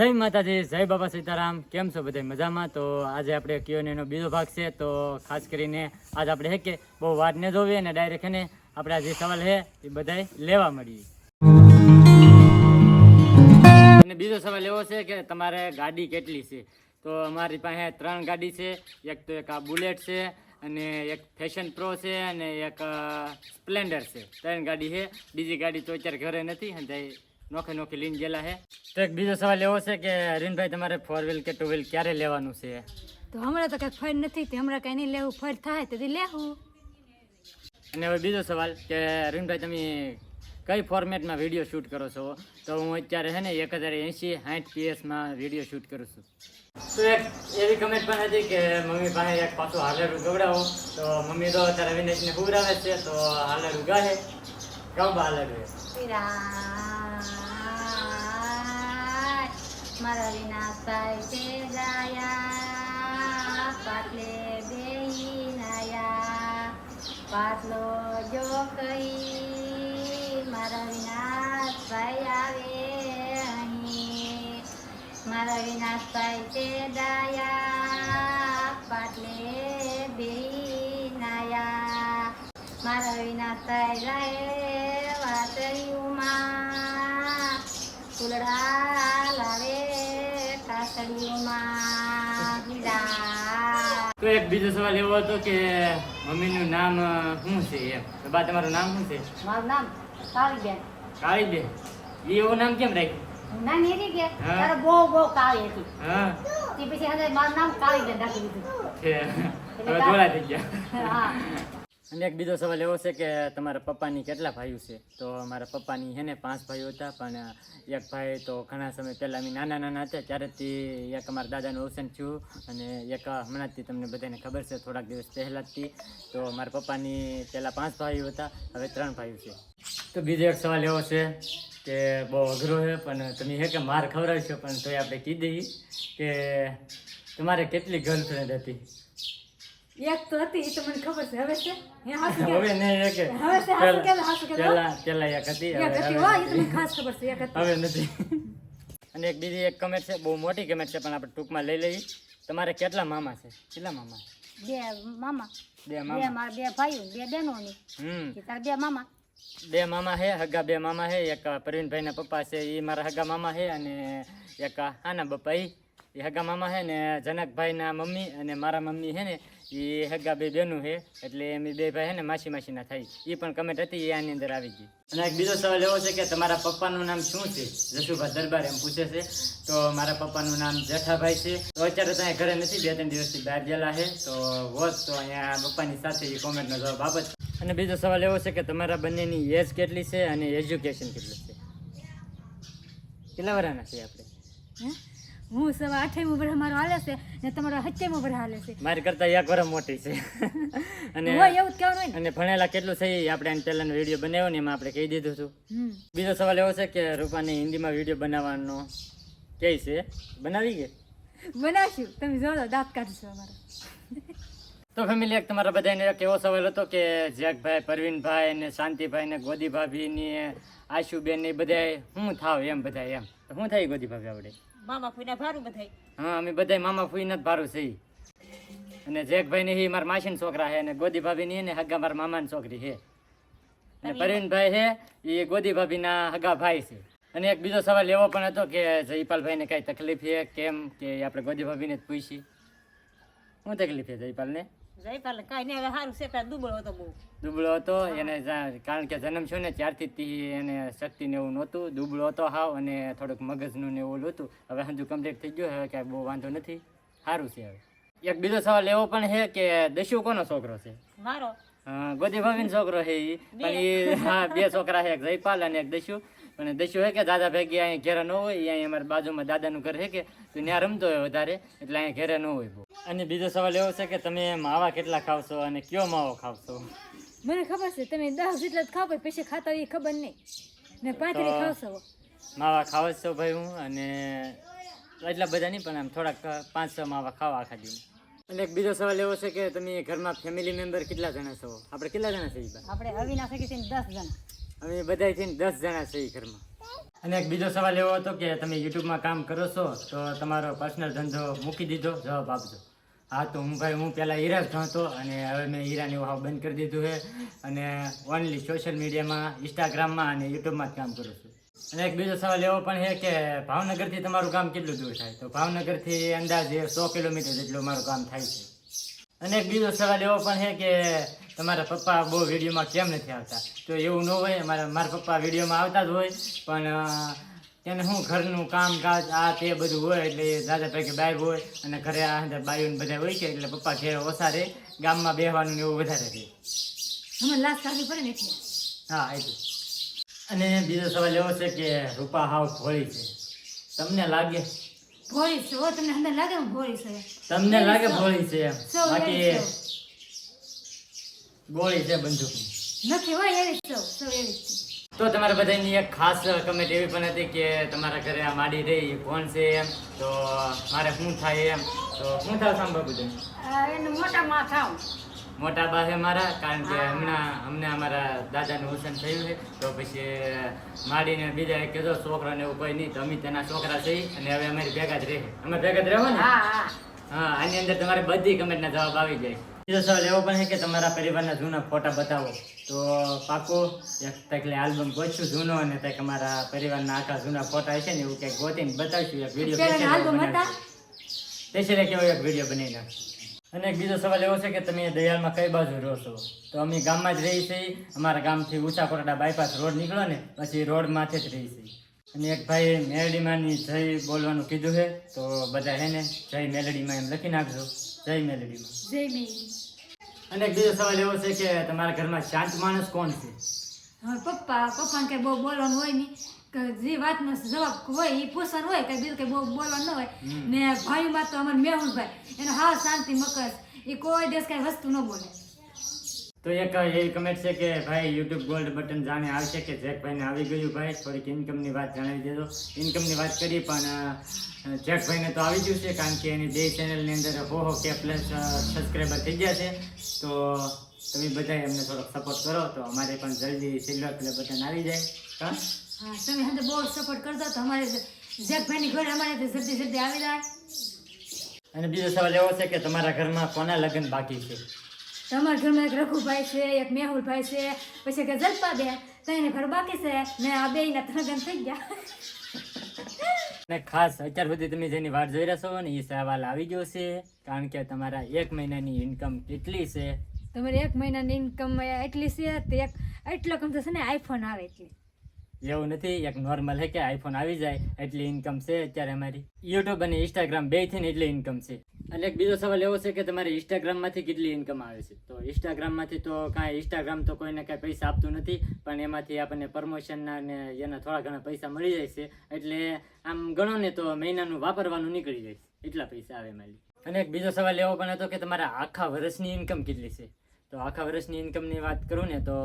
જય માતાજી, જય બાબા સીતારામ. કેમ છો બધા મજામાં? તો આજે આપણે કિયોને એનો બીજો ભાગ છે. તો ખાસ કરીને આજ આપણે હે કે બહુ વાત ન જોવી અને ડાયરેક્ટ ને આપણે જે સવાલ છે એ બધાય લેવા મળીએ. અને બીજો સવાલ એવો છે કે તમારે ગાડી કેટલી છે? તો અમારી પાસે ત્રણ ગાડી છે. એક તો એક આ બુલેટ છે અને એક ફેશન પ્રો છે અને એક સ્પ્લેન્ડર છે. ત્રણ ગાડી છે બીજી ગાડી તો અત્યારે ઘરે નથી અને નોખે નોખી લઈને ગયેલા છે તો એક બીજો સવાલ એવો છે કે હરીનભાઈ તમારે ફોર વ્હીલ કે ટુ વ્હીલ ક્યારે લેવાનું છે? તો હમણાં તો કઈ ફર નથી તે હમણાં કઈ નહીં લેવું ફર થાય તો લેવું. અને હવે બીજો સવાલ કે હરીનભાઈ તમે કઈ ફોર્મેટમાં વીડિયો શૂટ કરો છો? તો હું અત્યારે છે ને એક હજાર એંશી સાઠ પીએસમાં વીડિયો શૂટ કરું છું. તો એક એવી કમેન્ટ પણ હતી કે મમ્મી પાસે એક પાછું હાલર ગવડાવો. તો મમ્મી તો અત્યારે અવિનેશને ઉગડાવે છે તો હાલર ઉગાડે હાલર હાલેરું મારા વિના થાય તે જાયા પાટલે બેહી નાયા પાટલો જો કઈ, મારા વિના થાય આવે અહીં. મારા વિના થાય તે દાયા પાટલે બેહી નાયા મારા વિના થાય જાય વાતળીઓમાં ફૂલડા તો એક બીજો સવાલ એવો હતો કે મમ્મીનું નામ શું છે એમ? તો બા તમારું નામ શું છે? મારું નામ કાળીબેન. કાળીબેન? એ એવું નામ કેમ રાખ્યું? નામ કે. બહુ બહુ કાળી હતી. હા. તે પછી મારું નામ કાળીબેન રાખી દીધું. છે હવે જોડા થઈ ગયા. હા. અને એક બીજો સવાલ એવો છે કે તમારા પપ્પાની કેટલા ભાઈઓ છે? તો મારા પપ્પાની છે ને પાંચ ભાઈઓ હતા, પણ એક ભાઈ તો ઘણા સમય પહેલાં અમે નાના નાના હતા, ત્યારેથી એક અમારા દાદાનું અવસાન થયું અને એક હમણાંથી તમને બધાને ખબર છે, થોડાક દિવસ પહેલાંથી. તો મારા પપ્પાની પહેલાં પાંચ ભાઈઓ હતા, હવે ત્રણ ભાઈઓ છે. તો બીજો એક સવાલ એવો છે કે બહુ અઘરો છે, પણ તમે હે કે માર ખવડાવશો, પણ તોય આપણે કીધી કે તમારે કેટલી ગર્લફ્રેન્ડ હતી? એક તો હતી એ તો મને ખબર છે. હવે છે? હે હાસુ કે હવે નહીં એ હવે છે હાસુ કે હાસુ કે પેલા પેલા એક હતી એક હતી હવે એ તો મને ખાસ ખબર છે એક હતી. હવે નથી. અને એક બીજી એક કમેન્ટ છે બહુ મોટી કમેન્ટ છે પણ આપણે ટૂંકમાં લઈ લઈએ. તમારે કેટલા મામા છે? કેટલા મામા બે મામા. બે બે મામા. મારા બે ભાઈઓ બે બહેનો હમ. તારા બે મામા. બે મામા હે હગા બે મામા હે એક પ્રવીણભાઈના પપ્પા છે એ મારા હગા મામા હે અને એક આના બપ્પા એ હગા મામા છે ને જનકભાઈના મમ્મી અને મારા મમ્મી છે ને એ હગા બે બેનું છે એટલે એમ બે ભાઈ છે ને માસી માસીના થાય. એ પણ કમેન્ટ હતી એ આની અંદર આવી ગઈ. અને એક બીજો સવાલ એવો છે કે તમારા પપ્પાનું નામ શું છે? જશુભાઈ દરબાર એમ પૂછે છે. તો મારા પપ્પાનું નામ જેઠાભાઈ છે. તો અત્યારે તો ઘરે નથી બે ત્રણ દિવસથી બહાર ગયેલા છે. તો હોત તો અહીંયા પપ્પાની સાથે એ કોમેન્ટનો જવાબ આપત. અને બીજો સવાલ એવો છે કે તમારા બંનેની એજ કેટલી છે અને એજ્યુકેશન કેટલું છે? કેટલા વર્ષના છે આપણે? હે? સવા આઠમું વર્ષ મારો હાલે છે ને તમારો સત્યમું વર્ષ હાલે છે. મારી કરતા એક વર્ષ મોટી છે. અને હોય એવું જ કહેવાનું અને ભણેલા કેટલું છે એ આપણે આને પહેલાનો વીડિયો બનાવ્યો ને એમાં આપણે કહી દીધું હતું. બીજો સવાલ એવો છે કે રૂપાને હિન્દીમાં વીડિયો બનાવવાનો કે છે? બનાવી કે? બનાવશું. તમે જોડો દાંત કાઢશો અમારો. તો ફેમિલી એક તમારા બધાને એક એવો સવાલ હતો કે જેકભાઈ પરવીનભાઈ ને શાંતિભાઈ ને ગોદી ભાભી ને આશુબેન ને બધા શું થાવ એમ બધા એમ. તો શું થાય ગોદી ભાભી આપણે મામા ફૂના ભારું બધાય હા અમે બધાય મામા ફૂઈને જ ભારું છે. અને જેકભાઈ ને મારા માસીના છોકરા છે અને ગોદી ભાભી ની ને હગા મારા મામાની છોકરી છે અને પરવીનભાઈ છે એ ગોદી ભાભીના હગા ભાઈ છે. અને એક બીજો સવાલ એવો પણ હતો કે જયપાલભાઈને કઈ તકલીફ છે કેમ કે આપણે ગોદી ભાભીને જ પૂછી શું તકલીફ છે જયપાલને? જયપાલ કાંઈ નહીં હવે સારું છે દુબળો હતો બહુ. દુબળો હતો એને કારણ કે જન્મ છો ને ત્યારથી તી એને શક્તિ ને એવું નહોતું. દુબળો હતો હાવ અને થોડુંક મગજનું ને એવું હતું. હવે હજુ કમ્પ્લીટ થઈ ગયું હવે કાંઈ બહુ વાંધો નથી. સારું છે હવે. એક બીજો સવાલ એવો પણ છે કે દસ્યુ કોનો છોકરો છે? મારો? ગોદી ભાભીનો છોકરો છે એ પણ એ હા બે છોકરા છે એક જયપાલ અને એક દસ્યુ. અને દસ્યુ હે કે દાદા ભેગી અહીંયા ઘેરા ન હોય અહીંયા અમારા બાજુમાં દાદાનું ઘર છે કે તો ત્યાં રમતો હોય વધારે એટલે અહીંયા ઘેરે ન હોય અને બીજો સવાલ એવો છે કે તમે માવા કેટલા ખાવશો અને કયો માવો ખાવશો? મને ખબર છે તમે દસ જેટલા જ ખાવ પછી પછી ખાતા હોય એ ખબર નહીં. ને પાંત્રી ખાવશો. માવા ખાવ છો ભાઈ હું અને એટલા બધા નહીં પણ આમ થોડાક પાંચ છ માવા ખાવા આખા દિન. અને એક બીજો સવાલ એવો છે કે તમે ઘરમાં ફેમિલી મેમ્બર કેટલા જણા છો? આપણે કેટલા જણા છીએ? આપણે અવિનાશ છીએ દસ જણા. અમે બધા થઈને દસ જણા છીએ ઘરમાં. અને એક બીજો સવાલ એવો હતો કે તમે યુટ્યુબમાં કામ કરો છો તો તમારો પર્સનલ ધંધો મૂકી દીધો જવાબ આપજો. હા, તો હું ભાઈ, હું પહેલાં હીરા જ ભણતો અને હવે મેં હીરાને એવું બંધ કરી દીધું છે અને ઓનલી સોશિયલ મીડિયામાં ઇન્સ્ટાગ્રામમાં અને યુટ્યુબમાં જ કામ કરું છું. અને એક બીજો સવાલ એવો પણ છે કે ભાવનગરથી તમારું કામ કેટલું દૂર થાય? તો ભાવનગરથી અંદાજે સો કિલોમીટર જેટલું મારું કામ થાય છે. અને એક બીજો સવાલ એવો પણ છે કે તમારા પપ્પા બહુ વિડીયોમાં કેમ નથી આવતા? તો એવું ન હોય, મારા મારા પપ્પા વિડીયોમાં આવતા જ હોય, પણ તેને શું ઘરનું કામકાજ આ તે બધું હોય એટલે દાદા પૈકી બહાર હોય અને ઘરે આ બાયું બધા હોય છે એટલે પપ્પા ઘેર ઓછા રહે ગામમાં બેહવાનું ને એવું વધારે રહે અમે લાસ્ટ કાઢવી પડે ને હા એટલું અને બીજો સવાલ એવો છે કે રૂપા હાવ ભોળી છે. તમને લાગે? ભોળી છે હો તમને અંદર લાગે ભોળી છે? તમને લાગે ભોળી છે બાકી ગોળી છે. બંધુક નથી હોય એવી સૌ સૌ એવી જ છે. તો તમારા બધાની એક ખાસ કમેન્ટ એવી પણ હતી કે તમારા ઘરે આ માડી રહી કોણ છે એમ? તો મારે શું થાય એમ? તો શું થાવ સાંભળવું બાબુ તમે એનું મોટા માં થાવ. મોટા બા છે મારા કારણ કે હમણાં અમને અમારા દાદાનું હુસન થયું છે. તો પછી માડીને બીજા એક કીધો છોકરાને એવું કોઈ નહીં તો અમે તેના છોકરા થઈ અને હવે અમારી ભેગા જ રહે. અમે ભેગા જ રહો ને? હા આની અંદર તમારે બધી કમેન્ટના જવાબ આવી જાય. સવાલ એવો પણ છે કે તમારા પરિવારના જૂના ફોટા બતાવો. તો પાકો એક તકલે આલ્બમ ગોતશું જૂનો અને તક અમારા પરિવારના આખા જૂના ફોટા છે ને એવું ક્યાંક ગોતીને બતાવીશું. એક વીડિયો સ્પેશિયલ કેવો એક વીડિયો બનાવી નાખશું અને એક બીજો સવાલ એવો છે કે તમે દયાળમાં કઈ બાજુ રહો છો? તો અમે ગામમાં જ રહી છીએ. અમારા ગામથી ઊંચા કોરડા બાયપાસ રોડ નીકળો ને પછી રોડ માથે જ રહી છીએ. અને એક ભાઈ મેલડીમાંની જય બોલવાનું કીધું છે. તો બધા હે ને જય મેલડીમાં એમ લખી નાખજો. જય મેલડી જય મેરી અને એક બીજો સવાલ એવો છે કે તમારા ઘરમાં શાંત માણસ કોણ છે? પપ્પા પપ્પાને કઈ બહુ બોલવાનું હોય નહીં. કે જે વાતનો જવાબ હોય એ પૂછવાનું હોય કઈ બીજું કઈ બહુ બોલવાનું ન હોય. ને ભાઈમાં તો અમારે મેહુલભાઈ એનો હાવ શાંતિ મકર એ કોઈ દિવસ કઈ વસ્તુ ન બોલે. તો એક એવી કમેન્ટ છે કે ભાઈ યુટ્યુબ ગોલ્ડ બટન જાણે આવશે કે જેકભાઈને આવી ગયું ભાઈ? થોડીક ઇન્કમની વાત જણાવી દેજો. ઇન્કમની વાત કરી પણ જેક જેકભાઈને તો આવી ગયું છે કારણ કે એની બે ચેનલની અંદર હો હો કે પ્લસ સબસ્ક્રાઈબર થઈ ગયા છે. તો તમે બધા એમને થોડોક સપોર્ટ કરો તો અમારે પણ જલ્દી સિલ્વર પ્લે બટન આવી જાય. હા? હા તમે બહુ સપોર્ટ કરતો તો અમારે જેકભાઈની ઘરે અમારે જલ્દી જલ્દી આવી જાય. અને બીજો સવાલ એવો છે કે તમારા ઘરમાં કોના લગ્ન બાકી છે? તમારા ઘરમાં એક રઘુભાઈ છે એક મેહુલભાઈ છે પછી કે જલપાબેન તઈને ઘર બાકી છે. ને આ બે ના લગ્ન થઈ ગયા. ને ખાસ અત્યાર સુધી તમે જેની વાટ જોઈ રહ્યા છો ને એ સવાલ આવી ગયો છે કારણ કે તમારા એક મહિનાની ઇન્કમ કેટલી છે? તમારી એક મહિનાની ઇન્કમ એટલી છે તે એક એટલો કમ તો છે ને આઈફોન આવે એટલે એવું નથી એક નોર્મલ હે કે આઈફોન આવી જાય એટલી ઇન્કમ છે અત્યારે અમારી. યુટ્યુબ અને ઇન્સ્ટાગ્રામ બેથી એટલી ઇન્કમ છે. અને એક બીજો સવાલ એવો છે કે તમારી ઇન્સ્ટાગ્રામમાંથી કેટલી ઇન્કમ આવે છે? તો ઇન્સ્ટાગ્રામમાંથી તો કાંઈ ઇન્સ્ટાગ્રામ તો કોઈને કાંઈ પૈસા આપતું નથી, પણ એમાંથી આપણને પ્રમોશનના ને એના થોડા ઘણા પૈસા મળી જાય છે. એટલે આમ ગણો ને તો મહિનાનું વાપરવાનું નીકળી જાય એટલા પૈસા આવે મારી. અને એક બીજો સવાલ એવો પણ હતો કે તમારા આખા વર્ષની ઇન્કમ કેટલી છે? તો આખા વર્ષની ઇન્કમની વાત કરું ને તો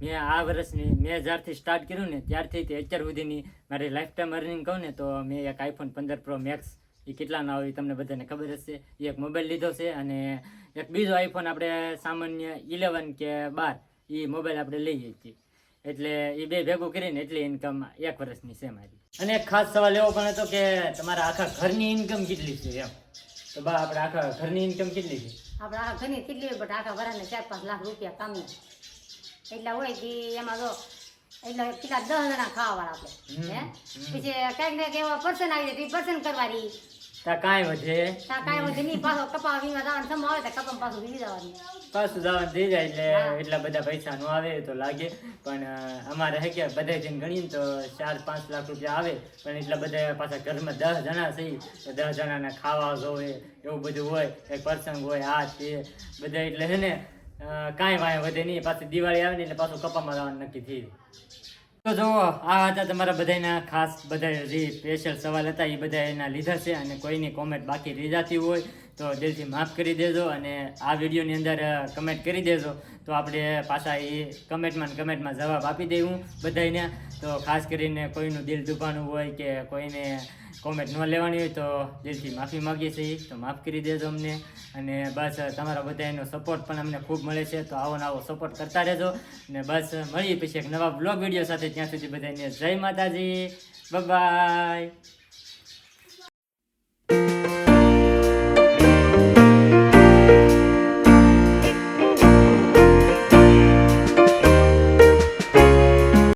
મેં આ વર્ષની, મેં જ્યારથી સ્ટાર્ટ કર્યું ને ત્યારથી તે અત્યાર સુધીની મારી લાઈફ ટાઈમ અર્નિંગ કહું ને તો મેં એક આઈફોન પંદર પ્રો મેક્સ એ કેટલાના હોય તમને બધાને ખબર જ છે એક મોબાઈલ લીધો છે અને એક બીજો આઈફોન આપણે સામાન્ય ઇલેવન કે બાર એ મોબાઈલ આપણે લઈએ છીએ એટલે એ બે ભેગું કરીને એટલી ઇન્કમ એક વર્ષની છે મારી. અને એક ખાસ સવાલ એવો પણ હતો કે તમારા આખા ઘરની ઇન્કમ કેટલી છે એમ? તો બા આપણે આખા ઘરની ઇન્કમ કેટલી છે? આપણે આખા ઘરની કેટલી હોય બટ આખા વરાને ચાર પાંચ લાખ રૂપિયા કામી એટલા હોય કે એમાં તો એટલે કેટલા દસ જણા ખાવાવાળા આપણે હે? પછી ક્યાંક ને એવા પર્સન આવી જાય પર્સન કરવાની કાંઈ વધે. તા વધે પાછો કપા જવાનું સમય આવે તો કપામાં પાછું વીવી જવાનું. પાછું જવાનું થઈ જાય એટલે એટલા બધા પૈસા નો આવે તો લાગે. પણ અમારે હે કે બધા જઈને ગણીએ તો ચાર પાંચ લાખ રૂપિયા આવે. પણ એટલા બધા પાછા ઘરમાં દસ જણા છે. તો દસ જણાને ખાવા જોવે એવું બધું હોય એક પ્રસંગ હોય આ તે. બધા એટલે હે ને કાંઈ વાંય વધે નહીં. પાછી દિવાળી આવે ને એટલે પાછું કપામાં જવાનું નક્કી થઈ જાય. તો જો આ હતા તમારા બધાના ખાસ બધા જે સ્પેશિયલ સવાલ હતા, એ બધા એના લીધા છે અને કોઈની કોમેન્ટ બાકી રહી જતી હોય. તો દિલથી માફ કરી દેજો અને આ વિડીયોની અંદર કમેન્ટ કરી દેજો. તો આપણે પાછા એ કમેન્ટમાં ને કમેન્ટમાં જવાબ આપી દઉં બધાને તો ખાસ કરીને કોઈનું દિલ દુભાણું હોય કે કોઈને કોમેન્ટ ન લેવાની હોય તો દિલથી માફી માગીએ છીએ. તો માફ કરી દેજો અમને. અને બસ તમારા બધાનો સપોર્ટ પણ અમને ખૂબ મળે છે. તો આવો ને આવો સપોર્ટ કરતા રહેજો. અને બસ, મળીએ પછી એક નવા બ્લોગ વીડિયો સાથે. ત્યાં સુધી બધાને જય માતાજી. બાય